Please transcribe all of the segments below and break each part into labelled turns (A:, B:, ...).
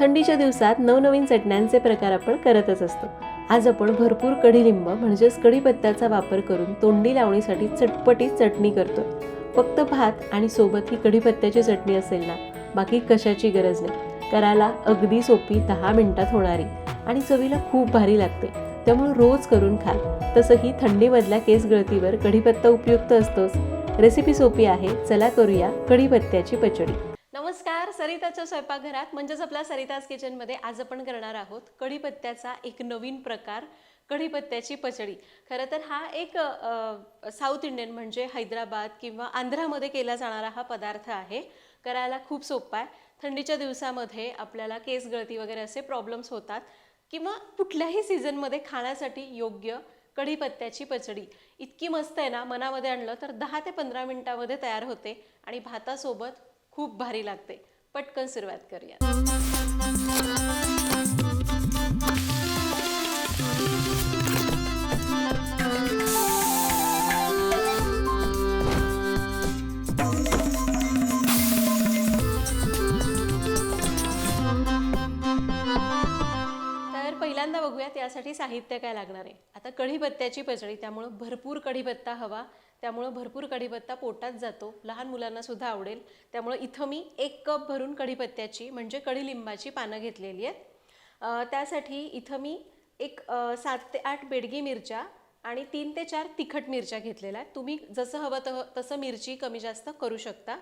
A: थंडीच्या दिवसात नवनवीन चटण्यांचे प्रकार आपण करतच असतो. आज आपण भरपूर कढीलिंब म्हणजेच कढीपत्त्याचा वापर करून तोंडी लावणीसाठी चटपटीत चटणी करतोय. फक्त भात आणि सोबत ही कढीपत्त्याची चटणी असेल ना बाकी कशाची गरज नाही. करायला अगदी सोपी दहा मिनिटात होणारी आणि चवीला खूप भारी लागते. त्यामुळे रोज करून खा. तसंही थंडीमधल्या केस गळतीवर कढीपत्ता उपयुक्त असतोच. रेसिपी सोपी आहे चला करूया कढीपत्त्याची पचडी. सरिताच्या स्वयंपाकघरात म्हणजेच आपल्या सरिताज किचनमध्ये आज आपण करणार आहोत कढीपत्त्याचा एक नवीन प्रकार कढीपत्त्याची पचडी. खरं तर हा एक साऊथ इंडियन म्हणजे हैदराबाद किंवा आंध्रामध्ये केला जाणारा हा पदार्थ आहे. करायला खूप सोपा आहे. थंडीच्या दिवसामध्ये आपल्याला केस गळती वगैरे असे प्रॉब्लेम्स होतात किंवा कुठल्याही सीझनमध्ये खाण्यासाठी योग्य कढीपत्त्याची पचडी. इतकी मस्त आहे ना मनामध्ये आणलं तर दहा ते पंधरा मिनटामध्ये तयार होते आणि भातासोबत खूप भारी लागते. पटकन सुरुवात करूया. तर पहिल्यांदा बघूया त्यासाठी साहित्य काय लागणार आहे. आता कढीपत्त्याची पचडी त्यामुळं भरपूर कढीपत्ता हवा. त्यामुळं भरपूर कढीपत्ता पोटात जातो. लहान मुलांना सुद्धा आवडेल. त्यामुळं इथं मी एक कप भरून कढीपत्त्याची म्हणजे कढीलिंबाची पानं घेतलेली आहेत. त्यासाठी इथं मी एक सात ते आठ बेडगी मिरच्या आणि तीन ते चार तिखट मिरच्या घेतलेल्या आहेत. तुम्ही जसं हवं तह तसं मिरची कमी जास्त करू शकता.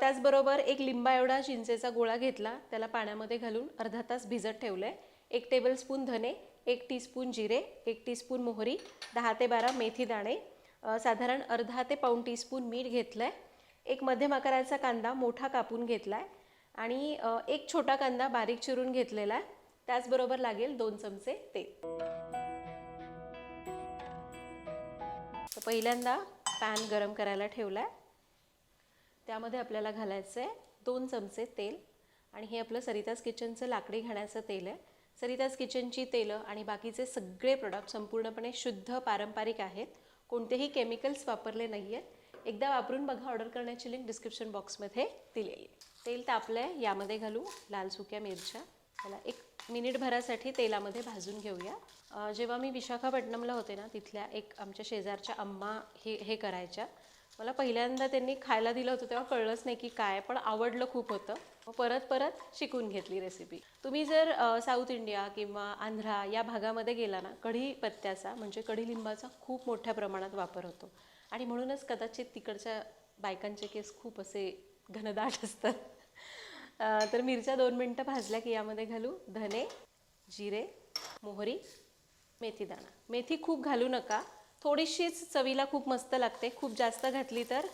A: त्याचबरोबर एक लिंबा एवढा चिंचेचा गोळा घेतला त्याला पाण्यामध्ये घालून अर्धा तास भिजत ठेवलं आहे एक टेबलस्पून धने एक टीस्पून जिरे एक टीस्पून मोहरी दहा ते बारा मेथी दाणे साधारण अर्धा ते पाऊण टीस्पून मीठ घेतलं आहे एक मध्यम आकाराचा कांदा मोठा कापून घेतला आहे आणि एक छोटा कांदा बारीक चिरून घेतलेला आहे. त्याचबरोबर लागेल दोन चमचे तेल. तर पहिल्यांदा पॅन गरम करायला ठेवला आहे त्यामध्ये आपल्याला घालायचं आहे दोन चमचे तेल आणि हे आपलं सरिताज किचनचं लाकडी घाण्याचं तेल आहे. सरिताज किचनची तेलं आणि बाकीचे सगळे प्रोडक्ट संपूर्णपणे शुद्ध पारंपरिक आहेत. कोणतेही केमिकल्स वापरले नाही आहेत एकदा वापरून बघा ऑर्डर करण्याची लिंक डिस्क्रिप्शन बॉक्समध्ये दिलेली आहे. तेल तापलं आहे यामध्ये घालू लाल सुक्या मिरच्या. त्याला एक मिनिटभरासाठी तेलामध्ये भाजून घेऊया. जेव्हा मी विशाखापट्टणमला होते ना तिथल्या एक आमच्या शेजारच्या अम्मा हे हे करायच्या. मला पहिल्यांदा त्यांनी खायला दिलं होतं तेव्हा कळलंच नाही की काय पण आवडलं खूप होतं. मग परत परत शिकून घेतली रेसिपी तुम्ही जर साऊथ इंडिया किंवा आंध्रा या भागामध्ये गेला ना कढी पत्त्याचा म्हणजे कढीलिंबाचा खूप मोठ्या प्रमाणात वापर होतो. आणि म्हणूनच कदाचित तिकडच्या बायकांचे केस खूप असे घनदाट असतात. तर मिरच्या दोन मिनटं भाजल्या की यामध्ये घालू. धने जिरे मोहरी मेथी दाणा मेथी खूप घालू नका. थोडीशीच चवीला खूप मस्त लागते. खूप जास्त घातली तर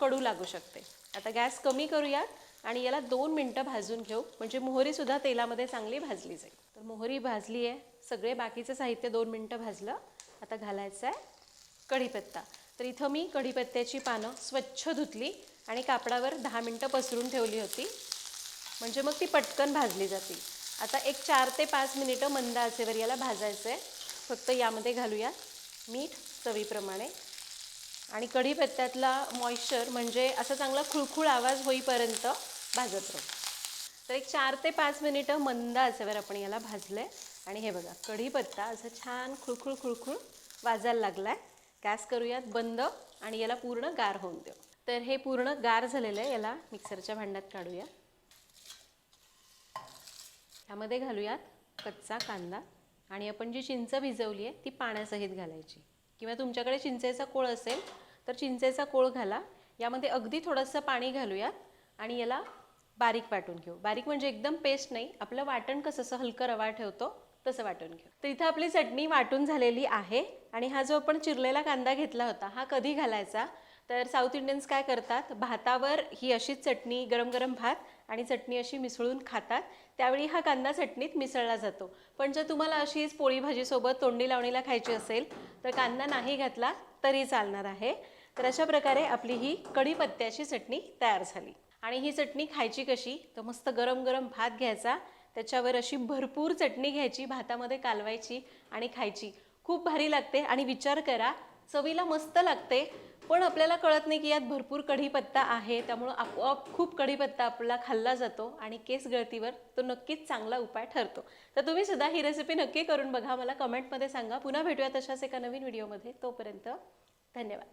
A: कडू लागू शकते. आता गॅस कमी करूयात आणि याला दोन मिनटं भाजून घेऊ. म्हणजे मोहरीसुद्धा तेलामध्ये चांगली भाजली जाईल. तर मोहरी भाजली आहे. सगळे बाकीचं साहित्य दोन मिनटं भाजलं. आता घालायचं आहे कढीपत्ता. तर इथं मी कढीपत्त्याची पानं स्वच्छ धुतली आणि कापडावर दहा मिनटं पसरून ठेवली होती. म्हणजे मग ती पटकन भाजली जातील आता एक चार ते पाच मिनिटं मंद आचेवर याला भाजायचं आहे फक्त यामध्ये घालूया मीठ चवीप्रमाणे. आणि कढीपत्त्यातला मॉइश्चर म्हणजे असा चांगला खुळखुळ आवाज होईपर्यंत भाजत राहू. तर एक चार ते पाच मिनिटं मंद आचेवर आपण याला भाजलं आहे आणि हे बघा कढीपत्ता असं छान खुळखुळ खुळखुळ वाजायला लागला आहे गॅस करूयात बंद आणि याला पूर्ण गार होऊन देऊ. तर हे पूर्ण गार झालेलं आहे याला मिक्सरच्या भांड्यात काढूया. ह्यामध्ये घालूयात कच्चा कांदा. आणि आपण जी चिंच भिजवली आहे ती पाण्यासहित घालायची. किंवा तुमच्याकडे चिंचेचा कोळ असेल तर चिंचेचा कोळ घाला. यामध्ये अगदी थोडंसं पाणी घालूयात आणि याला बारीक वाटून घेऊ. बारीक म्हणजे एकदम पेस्ट नाही आपलं वाटण कसं असं हलकं रवा ठेवतो तसं वाटून घेऊ. तर इथं आपली चटणी वाटून झालेली आहे आणि हा जो आपण चिरलेला कांदा घेतला होता हा कधी घालायचा? तर साऊथ इंडियन्स काय करतात? भातावर ही अशीच चटणी गरम गरम भात आणि चटणी अशी मिसळून खातात त्यावेळी हा कांदा चटणीत मिसळला जातो. पण जर तुम्हाला अशीच पोळी भाजीसोबत तोंडी लावणीला खायची असेल तर कांदा नाही घातला तरी चालणार आहे. तर अशा प्रकारे आपली ही कढीपत्त्याची चटणी तयार झाली. आणि ही चटणी खायची कशी तर मस्त गरम गरम भात घ्यायचा. त्याच्यावर अशी भरपूर चटणी घ्यायची भातामध्ये कालवायची आणि खायची. खूप भारी लागते आणि विचार करा चवीला मस्त लागते. पण आपल्याला कळत नाही की यात भरपूर कढीपत्ता आहे. त्यामुळं आपोआप खूप कढीपत्ता आपला खाल्ला जातो आणि केस गळतीवर तो नक्कीच चांगला उपाय ठरतो. तर तुम्ही सुद्धा ही रेसिपी नक्की करून बघा. मला कमेंटमध्ये सांगा. पुन्हा भेटूया तशाच एका नवीन व्हिडिओमध्ये तोपर्यंत धन्यवाद.